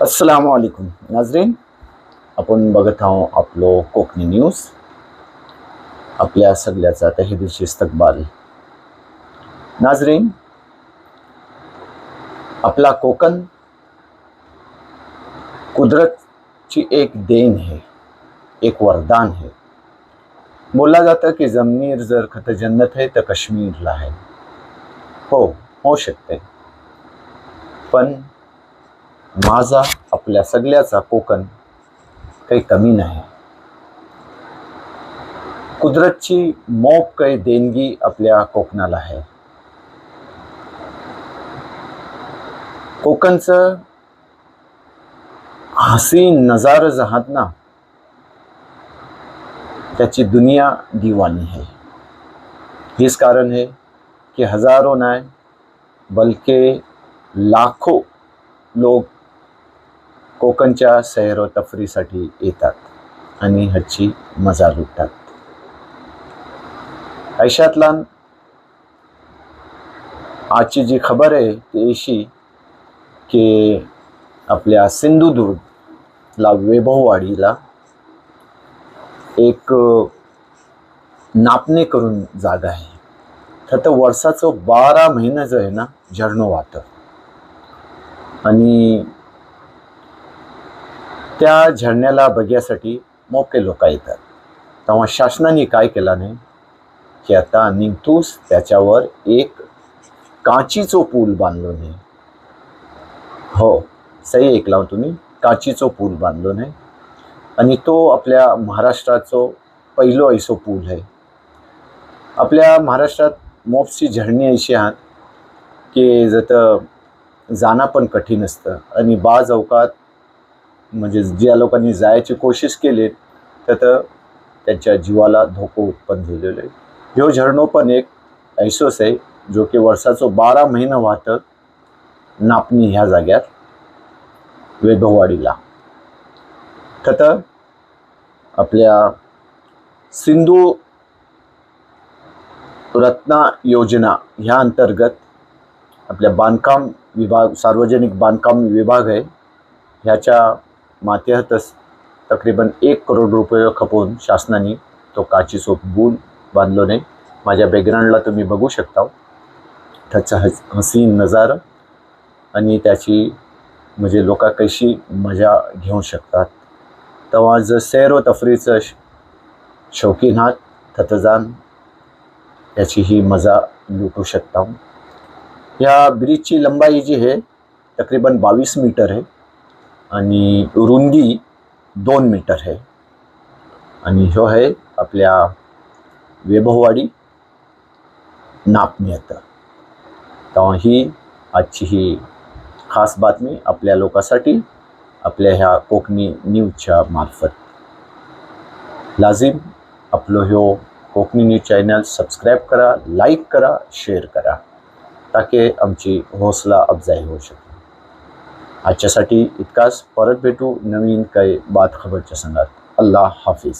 अस्सलाम वालेकुम। नाजरीन आपण बघत आहोत आपलो कोकणी न्यूज. आपल्या सगळ्याचा तहेदिलशी इस्तकबाल नाजरीन आपला कोकण कुदरतची एक देण है एक वरदान है बोलला जातं की जमिनीर जर खत जन्नत आहे तर काश्मीरला आहे. हो होऊ शकते. पण माझा आपल्या सगळ्याचा कोकण काही कमी नाही. कुदरतची मोप काही देणगी आपल्या कोकणाला आहे. कोकणचं हसीन नजार जहात ना त्याची दुनिया दिवानी है हेच कारण है की हजारो नाही बल्कि लाखो लोक कोकणच्या सैर तफरीसाठी येतात आणि ह्याची मजा लुटतात. ऐशातला आजची जी खबर आहे ती अशी की आपल्या सिंधुदुर्गला वैभववाडीला एक नापणे करून जागा आहे. तर तर वर्षाचं बारा महिना जो आहे ना झरणं वाहतं आणि त्या झरण्याला बघण्यासाठी मोके लोक येतात. तेव्हा शासनाने काय केलं नाही? की आता निघतूस त्याच्यावर एक काचीचो पूल बांधलो नाही. हो सही ऐकला तुम्ही. काचीचो पूल बांधलो नाही. आणि तो आपल्या महाराष्ट्राचो पहिलो ऐसो पूल आहे. आपल्या महाराष्ट्रात मोपची झरणी अशी आहात की जतं जाणं पण कठीण असतं. आणि बाज अवकात म्हणजे ज्या लोकांनी जायची कोशिश केली तर त्यांच्या जीवाला धोको उत्पन्न झालेलो आहे. ह्यो झरणो पण एक ऐसोच आहे जो की वर्षाचो बारा महिना वाहतं नापणी ह्या जाग्यात वैभववाडीला तर आपल्या सिंधू रत्ना योजना ह्या अंतर्गत आपल्या बांधकाम विभाग सार्वजनिक बांधकाम विभाग आहे ह्याच्या माथ्यातच तकरीबन एक करोड रुपये खपवून शासनाने तो काची सोप बूल बांधलो नाही. माझ्या बॅकग्राऊंडला तुम्ही बघू शकता. त्याचा हस हसीन नजारा आणि त्याची म्हणजे लोक कशी मजा घेऊ शकतात. तेव्हा जर सैर व तफरीचं श- शौकीन आहात थतं जाण याची ही मजा लुटू शकता. या ब्रिजची लंबाई जी आहे तकरीबन बावीस मीटर आहे. आणि रुंदी दोन मीटर आहे. आणि ह्यो आहे आपल्या वैभववाडी नापणी येतं तेव्हा ही आजची ही खास बातमी आपल्या लोकांसाठी आपल्या ह्या कोकणी न्यूजच्या मार्फत. लाजीम आपलं ह्यो कोकणी न्यूज चॅनल सबस्क्राईब करा लाईक करा शेअर करा ताके आमची हौसला अफजाई होऊ शकते. आजच्यासाठी इतकाच. परत भेटू नवीन काही बात खबरच्या संघात. अल्लाह हाफिज.